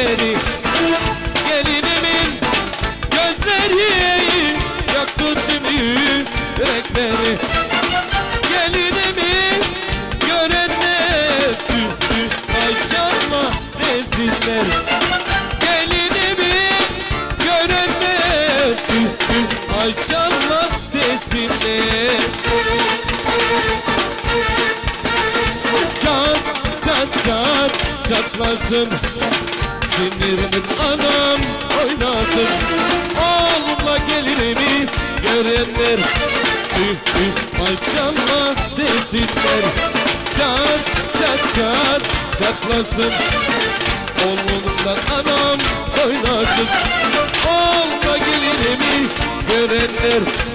gözleri Gelinimin gözleri Yaktı tüm yürekleri. Gelinimi görenler Tüttü maşallah desinler Gelinimi görenler Tüttü maşallah desinler Çat çat çat çatlasın. Sinirimin anam oynasın. Oğlumla gelinimi görenler Tüh tüh maşallah desinler. Çat çat çat çatlasın. Oğlumdan anam oynasın. Oğlumla gelinimi görenler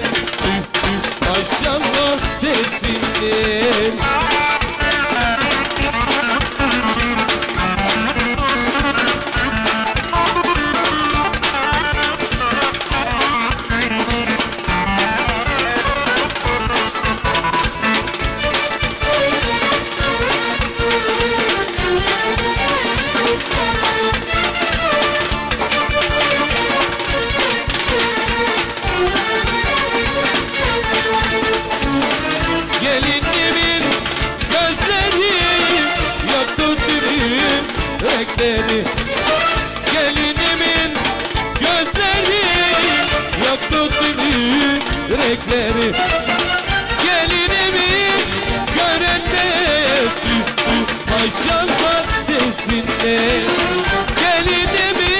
renkleri Gelinimi tüh tüh maşallah desinler Gelinimi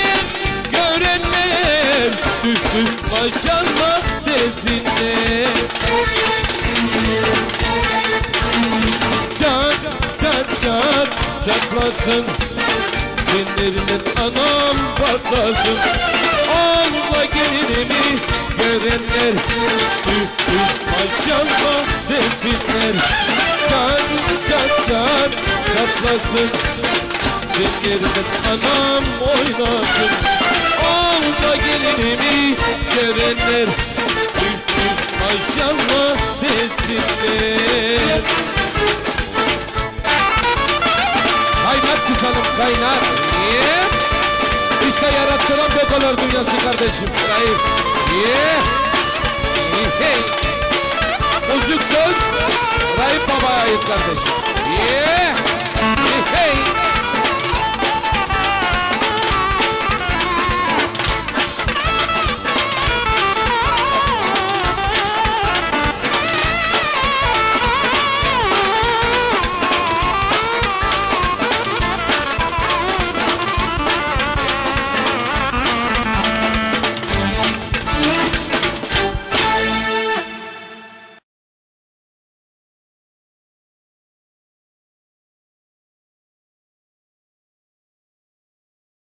görenler tüh tüh maşallah desinler Çat çat çat çatlasın Sinirinin anam patlasın. Oğlumla gelinimi görenler maşallah desinler Çat çat çat çatlasın Sinirinin anam oynasın Oğlumla gelinimi görenler Tüh maşallah desinler Kaynat kızanım kaynar. Niye? İşte yarattıran bekolar dünyası kardeşim. Raif. Niye? Hey. Müzik söz Rahip Baba'ya ait kardeşim. Yeah!